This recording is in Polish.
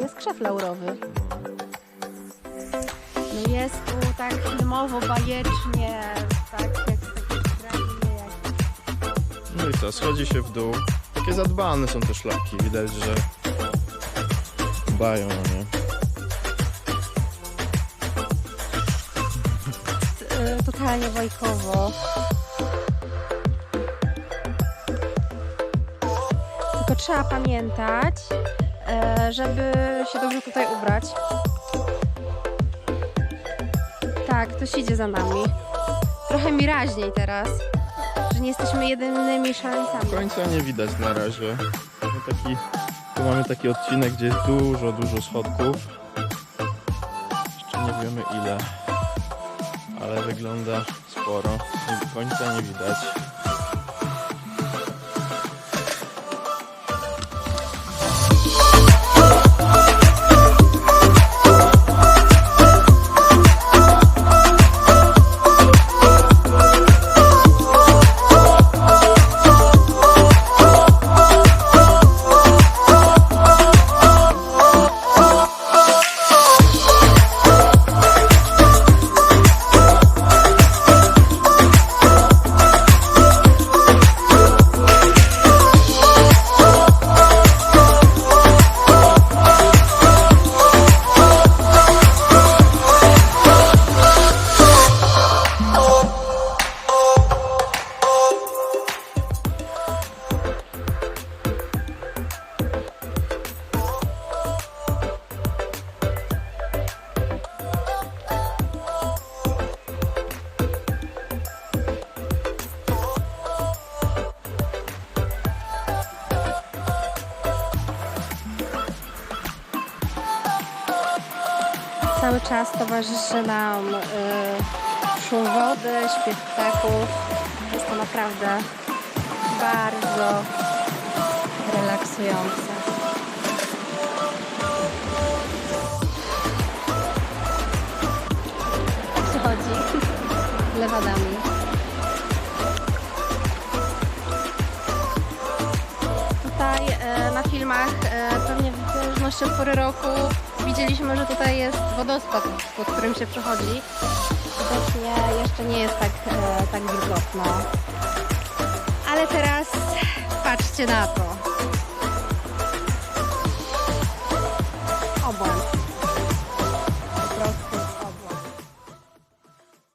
jest krzew laurowy. No jest tu tak filmowo, bajecznie, tak jak krainie, jak No i co, schodzi się w dół. Takie zadbane są te szlaki, widać, że dbają o nie. y, totalnie bajkowo. Tylko trzeba pamiętać, żeby się dobrze tutaj ubrać. Tak, ktoś idzie za nami. Trochę mi raźniej teraz, że nie jesteśmy jedynymi szaleńcami. Końca nie widać na razie. No taki, tu mamy taki odcinek, gdzie jest dużo, dużo schodków. Jeszcze nie wiemy ile, ale wygląda sporo. Nie, końca nie widać. Cały czas towarzyszy nam y, szum wody, śpiew ptaków. Jest to naprawdę bardzo relaksujące. Tak się chodzi lewadami. Tutaj e, na filmach, e, pewnie w zależności od pory roku, widzieliśmy, że tutaj jest wodospad, pod którym się przechodzi. Widocznie jeszcze nie jest tak, e, tak wilgotno. Ale teraz patrzcie na to.